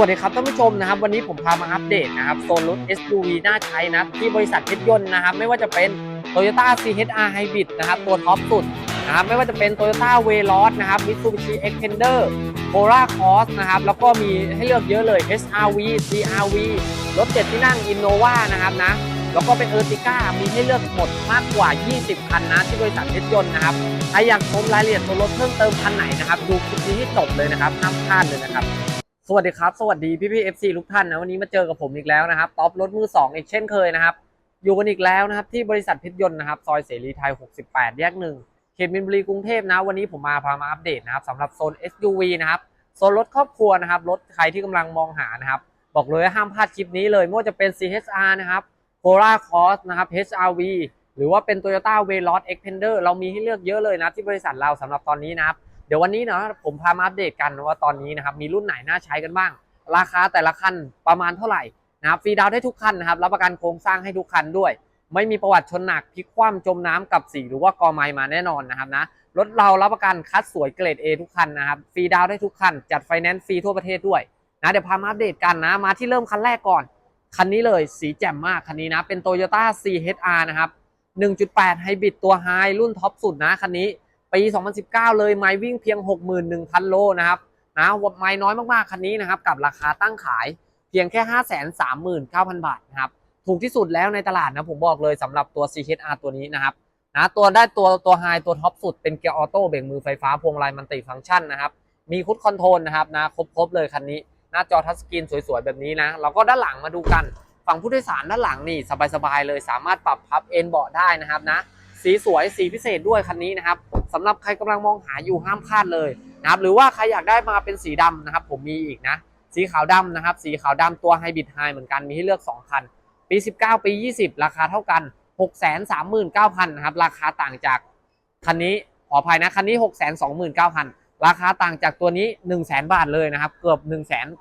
วัสดีครับท่านผู้ชมนะครับ วันนี้ผมพามาอัปเดตนะครับโซนรถ SUV น่าใช้นะที่บริษัทเพชรยนต์นะครับ ไม่ว่าจะเป็น Toyota CHR Hybrid นะครับ ตัวท็อปสุดนะครับ ไม่ว่าจะเป็น Toyota w a y l o s นะครับ Mitsubishi Xpander Corolla Cross นะครับ แล้วก็มีให้เลือกเยอะเลย SRV CRV รถเจ็ดที่นั่ง Innova นะครับนะแล้วก็เป็น Ertiga มีให้เลือกหมดมากกว่า 20 คันนะที่บริษัทเพชรยนต์นะครับใครอยากชมรายละเอียดตัวรถเพิ่มเติมคันไหนนะครับ ดูคลิปนี้ให้จบเลยนะครับห้ามพลาดเลยนะครับ สวัสดีครับ สวัสดีพี่พี่เอฟซีทุกท่านนะวันนี้มาเจอกับผมอีกแล้วนะครับท็อปรถมือ2อีกเช่นเคยนะครับ อยู่กันอีกแล้วนะครับที่บริษัทเพชรยนต์นะครับซอยเสรีไทย 68 แยกหนึ่งเขตมินบุรีกรุงเทพนะ วันนี้ผมมาพามาอัปเดตนะครับสำหรับโซน SUV นะครับโซนรถครอบครัวนะครับรถใครที่กำลังมองหานะครับบอกเลยห้ามพลาดคลิปนี้เลยไม่ว่าจะเป็น CHR นะครับ Corolla Cross นะครับ HRV หรือว่าเป็น Toyota w a y l o s Xpander เรามีให้เลือกเยอะเลยนะที่บริษัทเราสำหรับตอนนี้นะครับ เดี๋ยววันนี้นะผมพามาอัปเดตกันว่าตอนนี้นะครับมีรุ่นไหนน่าใช้กันบ้าง ราคาแต่ละคันประมาณเท่าไหร่นะครับฟรีดาวได้ทุกคันนะครับรับประกันโครงสร้างให้ทุกคันด้วย ไม่มีประวัติชนหนักพลิกคว่ำจมน้ำกับสีหรือว่ากอไม้มาแน่นอนนะครับนะรถเรารับประกันคัดสวยเกรด A ทุกคันนะครับฟรีดาวได้ทุกคัน จัดไฟแนนซ์ฟรีทั่วประเทศด้วยนะเดี๋ยวพามาอัปเดตกันนะมาที่เริ่มคันแรกก่อน คันนี้เลยสีแจ่มมากคันนี้นะเป็น Toyota CHR นะครับ1.8ไฮบริดตัวไฮรุ่นท็อปสุดนะคันนี้ ปี 2019 เลยไมล์วิ่งเพียง 61,000 โลนะครับนะไมล์น้อยมากๆ คันนี้นะครับ กับราคาตั้งขายเพียงแค่ 539,000 บาทนะครับ ถูกที่สุดแล้วในตลาดนะผมบอกเลยสำหรับตัว CHR ตัวนี้นะครับนะตัวได้ตัวตัวไฮตัวท็อปสุดเป็นเกียร์ออโต้เบรกมือไฟฟ้าพวงมาลัยมันติฟังก์ชันนะครับ มีคุดคอนโทรลนะครับนะครบๆเลยคันนี้ หน้าจอทัชสกรีนสวยๆ แบบนี้นะแล้วก็ด้านหลังมาดูกัน ฝั่งผู้โดยสารด้านหลังนี่สบายๆเลยสามารถปรับพับเอนเบาะได้นะครับนะ สีสวยสีพิเศษด้วยคันนี้นะครับสำหรับใครกำลังมองหาอยู่ห้ามพลาดเลยนะครับหรือว่าใครอยากได้มาเป็นสีดำนะครับ ผมมีอีกนะ สีขาวดำนะครับ สีขาวดำตัวไฮบริดไฮเหมือนกันมีให้เลือก 2 คัน ปี 19 ปี 20 ราคาเท่ากัน 639,000นะครับราคาต่างจากคันนี้ขออภัยนะคันนี้ 629,000 ราคาต่างจากตัวนี้ 100,000 บาทเลยนะครับ เกือบ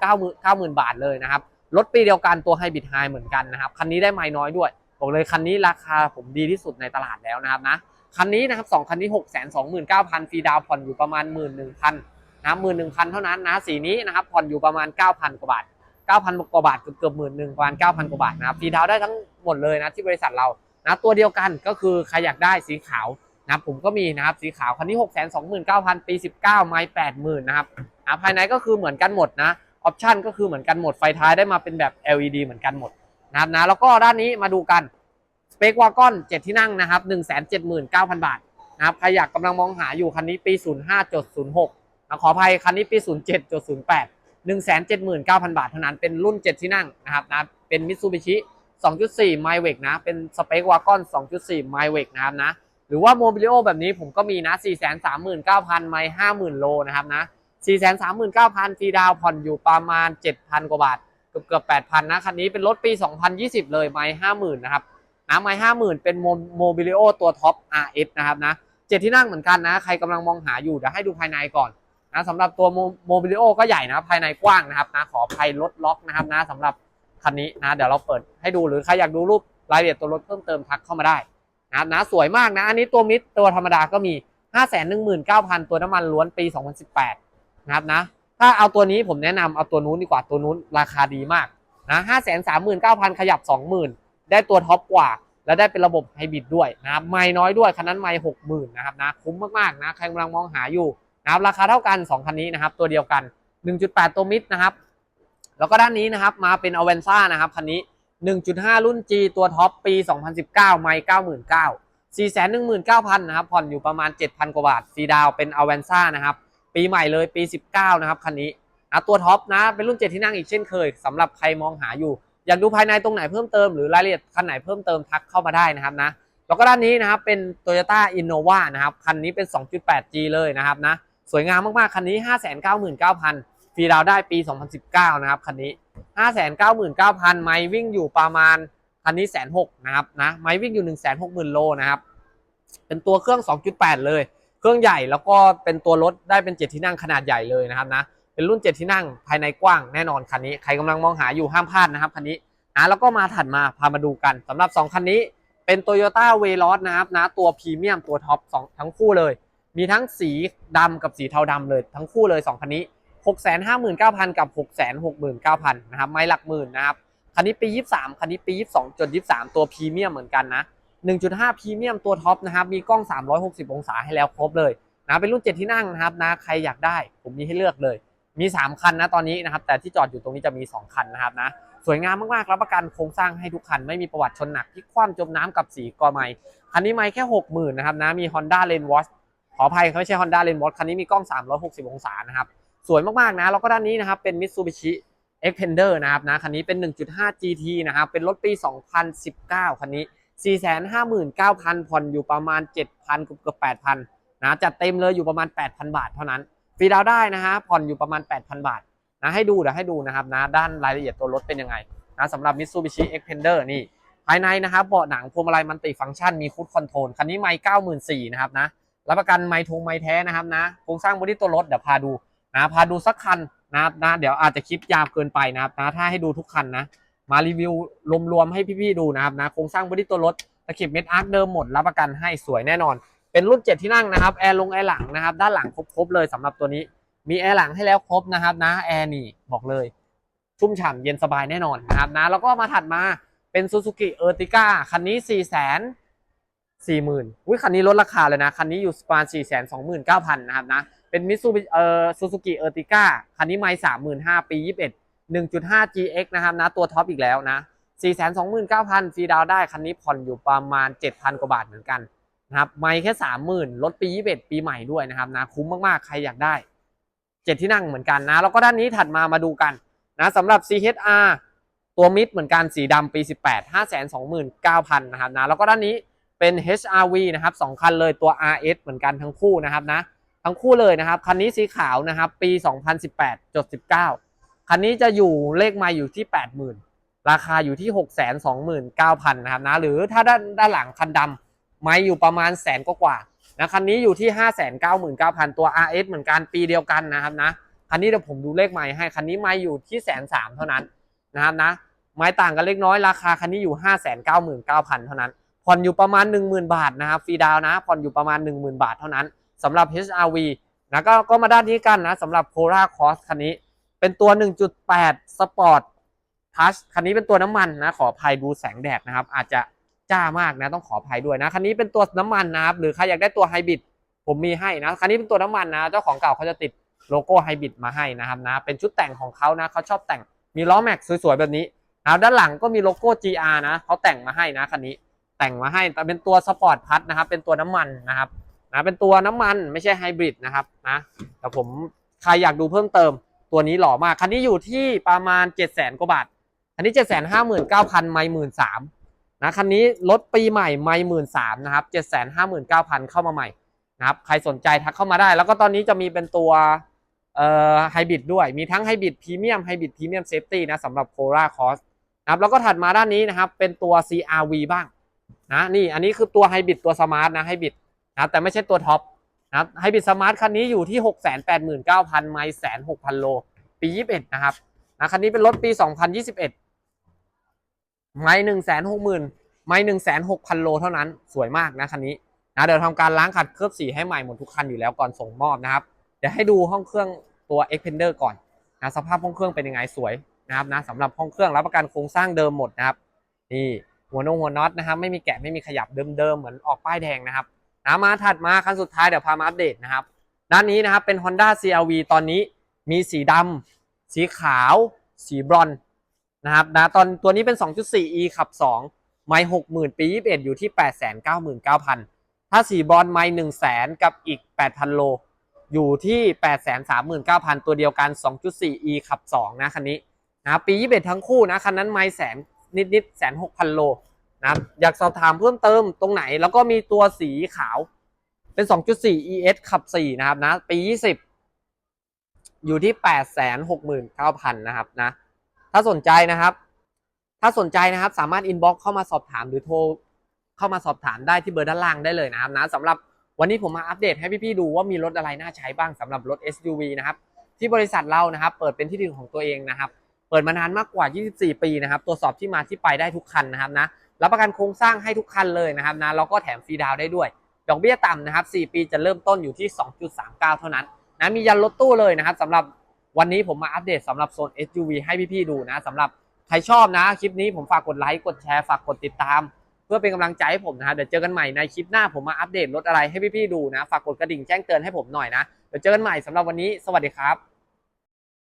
190,000 บาทเลยนะครับรถปีเดียวกันตัวไฮบริดไฮเหมือนกันนะครับคันนี้ได้ไม้น้อยด้วย บอกเลยคันนี้ราคาผมดีที่สุดในตลาดแล้วนะครับนะคันนี้นะครับสองคันนี้6 2 9 0 0 0ฟรีดาวผ่อนอยู่ประมาณ11,000นนะ11,000เท่านั้นนะสีนี้นะครับผ่อนอยู่ประมาณ9,000กว่าบาท9,000กว่าบาทเกือบเกือบหมื่นหนึ่งประมาณ9,000กว่าบาทนะครับฟรีดาวได้ทั้งหมดเลยนะที่บริษัทเรานะตัวเดียวกันก็คือใครอยากได้สีขาวนะผมก็มีนะครับสีขาวคันนี้6 2 9 0 0 0ปี19ไม้80,000นะครับนะภายในก็คือเหมือนกันหมดนะออปชั่นก็คือเหมือนกันหมดไฟท้ายได้มาเป็นแบบ LED เหมือนกันหมด นะครับนะแล้วก็ด้านนี้มาดูกันสเปควากอน7ที่นั่งนะครับ 179,000 บาทนะครับใครอยากกำลังมองหาอยู่คันนี้ปี 05.06นะขออภัยคันนี้ปี 07.08 179,000 บาทเท่านั้นเป็นรุ่น 7 ที่นั่งนะครับนะเป็นมิ t ซูบิชิ2.4 m y w e c นะ เป็นสเปควากอน2.4 m y w e c นะครับนะ หรือว่าโมบิลิโอแบบนี้ผมก็มีนะ 439,000 ไมล์50,000 โลนะครับนะ 439,000ฟรีดาวผ่อนอยู่ประมาณ 7,000 กว่าบาท กือบเกือบ8,000นนะ คันนี้เป็นรถปี 2020 เลยไมล์50,000นนะครับนะไมล์50,000เป็นโมบิลิโอตัวท็อป RS นะครับนะเจ็ดที่นั่งเหมือนกันนะ ใครกำลังมองหาอยู่เดี๋ยวให้ดูภายในก่อนนะสำหรับตัวโมบิลิโอก็ใหญ่นะภายในกว้างนะครับนะขออภัยรถล็อกนะครับนะสำหรับคันนี้นะเดี๋ยวเราเปิดให้ดูหรือใครอยากดูรูปรายละเอียดตัวรถเพิ่มเติมทักเข้ามาได้นะครับนะสวยมากนะ อันนี้ตัวมิดตัวธรรมดาก็มี 519,000 ตัวน้ำมันล้วนปี 2018 นะครับนะ ถ้าเอาตัวนี้ผมแนะนำเอาตัวนู้นดีกว่าตัวนู้นราคาดีมากนะ539,000ขยับ20,000ได้ตัวท็อปกว่า แล้วได้เป็นระบบไฮบริดด้วยนะครับไม่น้อยด้วยคันนั้นไม่หกหมื่นนะครับนะคุ้มมากๆนะใครกำลังมองหาอยู่นะครับราคาเท่ากัน2คันนี้นะครับตัวเดียวกัน 1.8 ตัวมิดนะครับแล้วก็ด้านนี้นะครับมาเป็นอเวนซ่านะครับคันนี้ 1.5 รุ่น G ตัวท็อปปี 2019 ไม่ 99,000 419,000 นะครับผ่อนอยู่ประมาณ 7,000 กว่าบาทฟีดาวเป็นอเวนซ่านะครับ ปีใหม่เลยปี 19 นะครับคันนี้นะตัวท็อปนะเป็นรุ่น 7 ที่นั่งอีกเช่นเคยสำหรับใครมองหาอยู่ อยากดูภายในตรงไหนเพิ่มเติมหรือรายละเอียดคันไหนเพิ่มเติมทักเข้ามาได้นะครับนะแล้วก็ด้านนี้นะครับเป็น Toyota Innova นะครับคันนี้เป็น 2.8G เลยนะครับนะสวยงามมากๆ คันนี้ 599,000 ฟรีดาวได้ปี 2019 นะครับคันนี้ 599,000 ไมวิ่งอยู่ประมาณคันนี้แสนหกนะครับนะไมวิ่งอยู่ 160,000 โลนะครับเป็นตัวเครื่อง 2.8 เลย เครื่องใหญ่แล้วก็เป็นตัวรถได้เป็น 7 ที่นั่งขนาดใหญ่เลยนะครับนะเป็นรุ่น 7 ที่นั่งภายในกว้างแน่นอนคันนี้ใครกำลังมองหาอยู่ห้ามพลาดนะครับคันนี้นะแล้วก็มาถัดมาพามาดูกันสำหรับ 2 คันนี้เป็น Toyota w a y l o s นะครับนะตัวพรีเมียมตัวท็อป2ทั้งคู่เลย มีทั้งสีดำกับสีเทาดำเลยทั้งคู่เลย 2 คันนี้โค659,000 กับ 669,000นะครับไม่หลักหมื่นนะครับคันนี้ปี 23 คันนี้ปี 22จน23 ตัวพรีเมียมเหมือนกันนะ 1.5 พรีเมียมตัวท็อปนะครับ มีกล้อง 360 องศาให้แล้วครบเลยนะเป็นรุ่น 7 ที่นั่งนะครับนะใครอยากได้ผมมีให้เลือกเลย มี 3 คันนะตอนนี้นะครับ แต่ที่จอดอยู่ตรงนี้จะมี 2 คันนะครับนะสวยงามมากๆรับประกันโครงสร้างให้ทุกคัน ไม่มีประวัติชนหนักที่คว่ำจมน้ำกับสีกอไม้คันนี้ไม่แค่ 60,000นะครับนะมี Honda l a n w a t c h ขออภัยเขาไม่ใช่ Honda l a n w a t c h คันนี้มีกล้อง 360 องศานะครับสวยมากๆนะแล้วก็ด้านนี้นะครับเป็น Mitsubishi Xpander นะครับนะคันนี้เป็น 1.5 GT นะครับเป็นรถปี 2019 คันนี้ 459,000 ผ่อนอยู่ประมาณ 7,000เกือบ8,000นะจัดเต็มเลยอยู่ประมาณ 8,000 บาทเท่านั้นฟรีดาวได้นะฮะผ่อนอยู่ประมาณ 8,000 บาทนะให้ดูเดี๋ยวให้ดูนะครับนะด้านรายละเอียดตัวรถเป็นยังไงนะสำหรับ Mitsubishi Xpander นี่ภายในนะครับเบาะหนังพวงมาลัยมันติฟังก์ชันมีคูดคอนโทรลคันนี้ไม่94,000นะครับนะรับประกันไม่ทงไม่แท้นะครับนะโครงสร้างบอดี้ตัวรถเดี๋ยวพาดูนะพาดูสักคันนะครับนะเดี๋ยวอาจจะคลิปยาวเกินไปนะครับนะถ้าให้ดูทุกคันนะ มารีวิวรวมๆให้พี่ๆดูนะครับนะโครงสร้างบอดี้ตัวรถตะเข็บเม็ดอาร์คเดิมหมดรับประกันให้สวยแน่นอน เป็นรุ่น7ที่นั่งนะครับแอร์ลงแอร์หลังนะครับด้านหลังครบๆเลยสำหรับตัวนี้ มีแอร์หลังให้แล้วครบนะครับนะแอร์นี่บอกเลย ชุ่มฉ่ำเย็นสบายแน่นอนนะครับนะแล้วก็มาถัดมาเป็น Suzuki Ertiga คันนี้4 0 0 0 0 4 0 0 0 0อุ้ยคันนี้ลดราคาเลยนะ คันนี้อยู่ประมาณ4 2 9 0 0 0นะครับนะเป็น Mitsubishi เอ่อ Suzuki Ertiga คันนี้ไม่35,000ปี21 1.5 GX นะครับนะตัวท็อปอีกแล้วนะ429,000ฟรีดาวได้คันนี้ผ่อนอยู่ประมาณ 7,000 กว่าบาทเหมือนกันนะครับไม่แค่ 30,000ลดปี21ปีใหม่ด้วยนะครับนะคุ้มมากๆ ใครอยากได้ 7 ที่นั่งเหมือนกันนะ แล้วก็ด้านนี้ถัดมามาดูกันนะสำหรับ CHR ตัวมิดเหมือนกันสีดำปี 18 529,000นะครับนะแล้วก็ด้านนี้เป็น HRV นะครับสองคันเลยตัว RS เหมือนกันทั้งคู่นะครับนะทั้งคู่เลยนะครับคันนี้สีขาวนะครับปี 2018จด19 คันนี้จะอยู่เลขไมาอยู่ที่ 80,000 ราคาอยู่ที่ 629,000นะครับนะหรือถ้าด้านด้านหลังคันดำไม้อยู่ประมาณแสนกว่านะคันนี้อยู่ที่ 599,000 ตัว RS เหมือนกันปีเดียวกันนะครับนะคันนี้เดี๋ยวผมดูเลขไม้ให้คันนี้ไม้อยู่ที่แสนสามเท่านั้นนะครับนะไม้ต่างกันเล็กน้อยราคาคันนี้อยู่ 599,000 เท่านั้น ผ่อนอยู่ประมาณ 10,000 บาทนะครับฟรีดาวนะผ่อนอยู่ประมาณ 10,000 บาทเท่านั้นสำหรับ HRV นะก็ก็มาด้านนี้กันนะสำหรับ Cora Cross คันนี้ เป็นตัว 1.8 Sport Touch คันนี้เป็นตัวน้ำมันนะ ขออภัยดูแสงแดดนะครับ อาจจะจ้ามากนะ ต้องขออภัยด้วยนะ คันนี้เป็นตัวน้ำมันนะครับ หรือใครอยากได้ตัวไฮบริดผมมีให้นะ คันนี้เป็นตัวน้ำมันนะ เจ้าของเก่าเขาจะติดโลโก้ไฮบริดมาให้นะครับนะ เป็นชุดแต่งของเขานะ เขาชอบแต่ง มีล้อแม็กสวยๆ แบบนี้นะด้านหลังก็มีโลโก้ GR นะ เขาแต่งมาให้นะคันนี้ แต่งมาให้ แต่เป็นตัวสปอร์ตพัทนะครับ เป็นตัวน้ำมันนะครับ นะ เป็นตัวน้ำมันไม่ใช่ไฮบริดนะครับ นะ แต่ผมใครอยากดูเพิ่มเติม ตัวนี้หล่อมาก คันนี้อยู่ที่ประมาณ 7 0 0 0 0 0กว่าบาท คันนี้ 7 5 9 0 0 0 ไม่หมื่นสามนะคันนี้รถปีใหม่ไม่หมื่นสามนะครับ7 5 9 0 0 0เข้ามาใหม่นะครับใครสนใจทักเข้ามาได้ แล้วก็ตอนนี้จะมีเป็นตัวเอ่อไฮบริดด้วยมีทั้งไฮบริดพรีเมียมไฮบริดพรีเมียมเซฟตี้นะสำหรับโคราคอสนะครับแล้วก็ถัดมาด้านนี้นะครับเป็นตัว CRV บ้างนะนี่อันนี้คือตัวไฮบริดตัวสมาร์ทนะไฮบริดนะแต่ไม่ใช่ตัวท็อป นะครับไฮบริดสมาร์ทคันนี้อยู่ที่ 6 8 9 0 0 0 ไมล์แสนหกพันโล ปี 21 นะครับนะคันนี้เป็นรถปี 2021 ไมล์หนึ่งแสนหกหมื่นไมล์หนึ่งแสนหกพันโลเท่านั้นสวยมากนะคันนี้นะเดี๋ยวทำการล้างขัดเคลือบสีให้ใหม่หมดทุกคันอยู่แล้วก่อนส่งมอบนะครับ เดี๋ยวให้ดูห้องเครื่องตัว Xpander ก่อนนะสภาพห้องเครื่องเป็นยังไงสวยนะครับนะสำหรับห้องเครื่องรับประกันโครงสร้างเดิมหมดนะครับนี่หัวนงหัวน็อตนะครับไม่มีแกะไม่มีขยับเดิมๆเหมือนออกป้ายแดงนะครับ นะมาถัดมาคันสุดท้ายเดี๋ยวพามาอัปเดตนะครับ ด้านนี้นะครับเป็น Honda CRV ตอนนี้มีสีดำสีขาว สีบรอนนะครับนะตอนตัวนี้เป็น 2.4e ขับ 2 ไม่60,000 ปี 21 อยู่ที่ 899,000 ถ้าสีบรอนไม่100,000 กับอีก 8,000 โล อยู่ที่ 839,000 ตัวเดียวกัน 2.4e ขับ 2 นะคันนี้นะปี 21 ทั้งคู่นะ คันนั้นไม่แสนนิดนิดแสนหกพันโล นะครับอยากสอบถามเพิ่มเติมตรงไหน แล้วก็มีตัวสีขาว เป็น 2.4 ES ขับ 4 นะครับนะ ปี 20 อยู่ที่ 869,000 นะครับนะ ถ้าสนใจนะครับ ถ้าสนใจนะครับสามารถอินบ็อกเข้ามาสอบถามหรือโทรเข้ามาสอบถามได้ที่เบอร์ด้านล่างได้เลยนะครับนะสำหรับวันนี้ผมมาอัปเดตให้พี่ๆดูว่ามีรถอะไรน่าใช้บ้างสำหรับรถ SUV นะครับที่บริษัทเรานะครับ เปิดเป็นที่ดินของตัวเองนะครับ เปิดมานานมากกว่า 24 ปีนะครับ ตรวจสอบที่มาที่ไปได้ทุกคันนะครับนะ รับประกันโครงสร้างให้ทุกคันเลยนะครับนะแล้วก็แถมฟรีดาวได้ด้วย ดอกเบี้ยต่ำนะครับ 4 ปีจะเริ่มต้นอยู่ที่ 2.39 เท่านั้นนะมียันรถตู้เลยนะครับสำหรับวันนี้ผมมาอัปเดตสำหรับโซน SUV ให้พี่ๆดูนะสำหรับใครชอบนะ คลิปนี้ผมฝากกดไลค์กดแชร์ฝากกดติดตาม เพื่อเป็นกำลังใจให้ผมนะฮะเดี๋ยวเจอกันใหม่ในคลิปหน้าผมมาอัปเดตรถอะไรให้พี่ๆดูนะฝากกดกระดิ่งแจ้งเตือนให้ผมหน่อยนะเดี๋ยวเจอกันใหม่สำหรับวันนี้ สวัสดีครับ